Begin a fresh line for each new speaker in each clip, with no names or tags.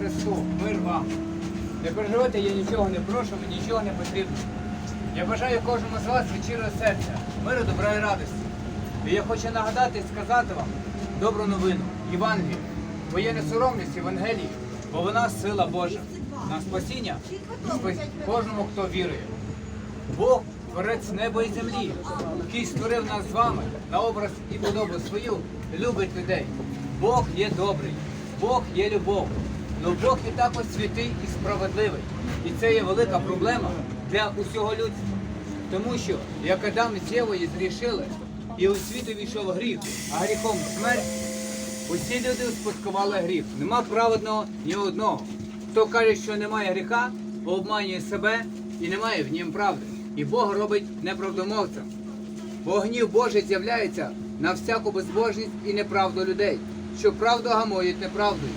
Христу, мир вам. Не переживайте, я нічого не прошу, мені нічого не потрібно. Я бажаю кожному з вас від серця, миру, добра і радості. І я хочу нагадати і сказати вам добру новину, Євангелію, бо я не соромлюсь Євангелії, бо вона сила Божа на спасіння спа- кожному, хто вірує. Бог творець неба і землі, який створив нас з вами на образ і подобу свою, любить людей. Бог є добрий, Бог є любов. Но Бог є також святий і справедливий. І це є велика проблема для усього людства. Тому що як Адам з Євою зрішили, і у світу війшов гріх, а гріхом смерть, усі люди успадкували гріх. Нема праведного ні одного. Хто каже, що немає гріха, обманює себе і немає в нім правди. І Бог робить неправдомовцем. Бо гнів Божий з'являється на всяку безбожність і неправду людей, що правду гамують неправдою.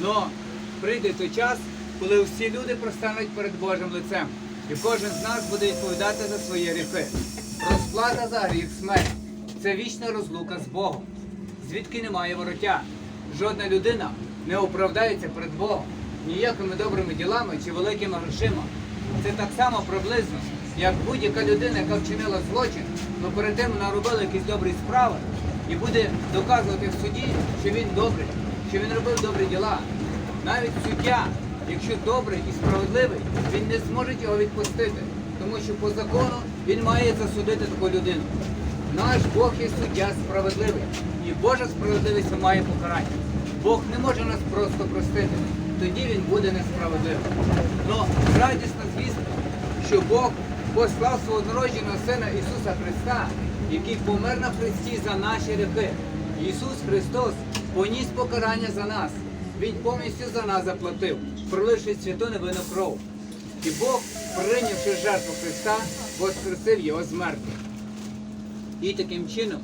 Но прийде той час, коли всі люди простануть перед Божим лицем, і кожен з нас буде відповідати за свої гріхи. Розплата за гріх смерть це вічна розлука з Богом, звідки немає вороття. Жодна людина не оправдається перед Богом ніякими добрими ділами чи великими грошима. Це так само приблизно, як будь-яка людина, яка вчинила злочин, але перед тим вона робила якісь добрі справи і буде доказувати в суді, що він добрий, що він робив добрі діла. Навіть суддя, якщо добрий і справедливий, він не зможе його відпустити, тому що по закону він має засудити таку людину. Наш Бог є суддя справедливий, і Божа справедливість має покарання. Бог не може нас просто простити, тоді він буде несправедливим. Но радісна звістка, що Бог послав свого однородженого Сина Ісуса Христа, який помер на Христі за наші гріхи. Ісус Христос поніс покарання за нас. Він повністю за нас заплатив, проливши святу невинну кров. І Бог, прийнявши жертву Христа, воскресив його з мертвих. І таким чином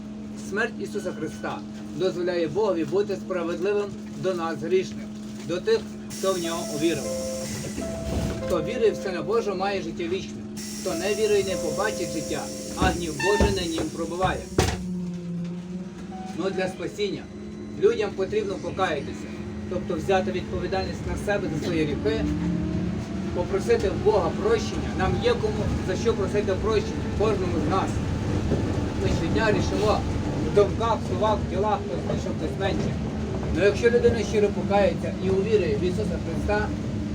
смерть Ісуса Христа дозволяє Богові бути справедливим до нас грішних, до тих, хто в нього увірував. Хто вірує в Сина Божого, має життя вічне. Хто не вірує, не побачить життя, а гнів Божий на нім пробуває. Ну для спасіння людям потрібно покаятися, тобто взяти відповідальність на себе за свої гріхи, попросити в Бога прощення. Нам є кому за що просити прощення кожному з нас. Ми щодня рішимо в думках, словах, в ділах, хтось більше, хтось менше. Але якщо людина щиро покається і увірує в Ісуса Христа,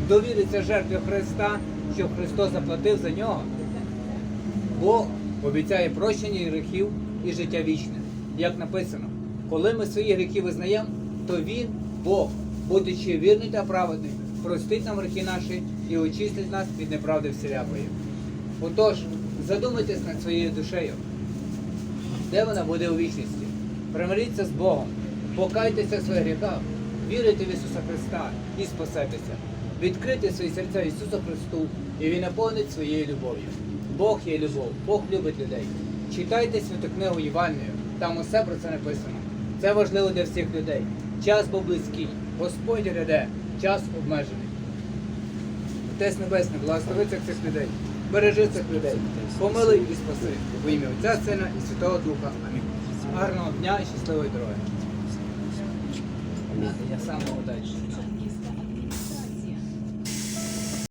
довіриться жертві Христа, що Христос заплатив за нього, Бог обіцяє прощення гріхів і життя вічне. Як написано, коли ми свої гріхи визнаємо, то Він, Бог, будучи вірний та праведний, простить нам гріхи наші і очистить нас від неправди всілякої. Отож, задумайтесь над своєю душею, де вона буде у вічності. Примиріться з Богом, покайтеся в своїх гріхах, вірите в Ісуса Христа і спасетеся. Відкрийте свої серця Ісусу Христу, і Він наповнить своєю любов'ю. Бог є любов, Бог любить людей. Читайте святу книгу Євангелію, там усе про це написано. Це важливо для всіх людей. Час був близький, Господь ряде, час обмежений. Отець Небесний, благослови цих цих людей, бережи цих людей, помилуй і спаси. В ім'я Отця, Сина і Святого Духа. Амінь. Гарного дня і щасливої дороги. Я сам удачі.